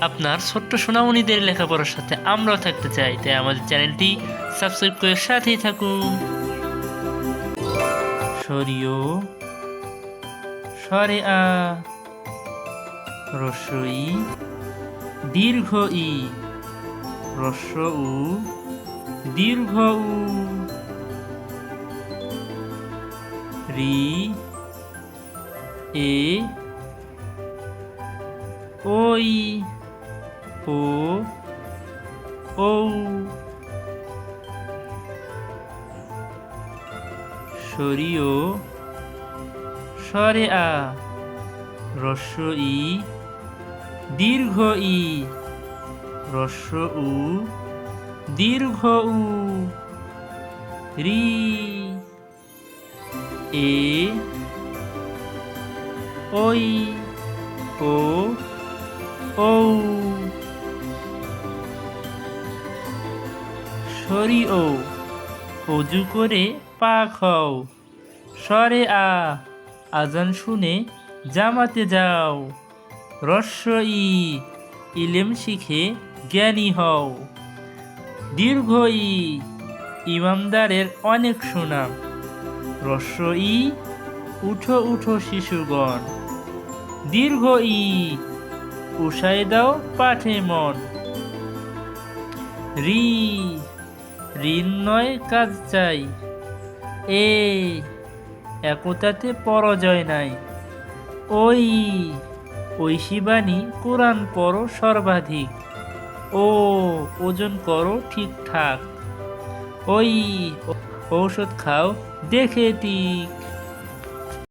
আপনার ছোট্ট সোনামণিদের লেখাপড়ার সাথে আমরাও থাকতে চাই, তাই আমাদের চ্যানেলটি সাবস্ক্রাইব করে সাথেই থাকুন। আ রসই দীর্ঘ ই রস্য উ দীর্ঘ উ রি, এ, ওই। ও ও। সরিয় সরে আ রস্য ই দীর্ঘ ই রস্য উ দীর্ঘ উ রি, এ ওই ও ও সরি ও অজু করে পা খাও সরে আ, আজান শুনে জামাতে যাও। রস্য ই, ইলেম শিখে জ্ঞানী হও। দীর্ঘ ই, ইমামদারের অনেক সুনাম। রস্য ই, উঠো উঠো শিশুগণ। দীর্ঘ ই, উষায় দাও পাঠে মন। রি ঋণ নয়, কাজ চাই। এ, একতাতে পরাজয় নাই। ওই, ঐশী বাণী কোরআন পড়ো সর্বাধিক। ও, ওজন করো ঠিকঠাক। ওই, ঔষধ খাও দেখে ঠিক।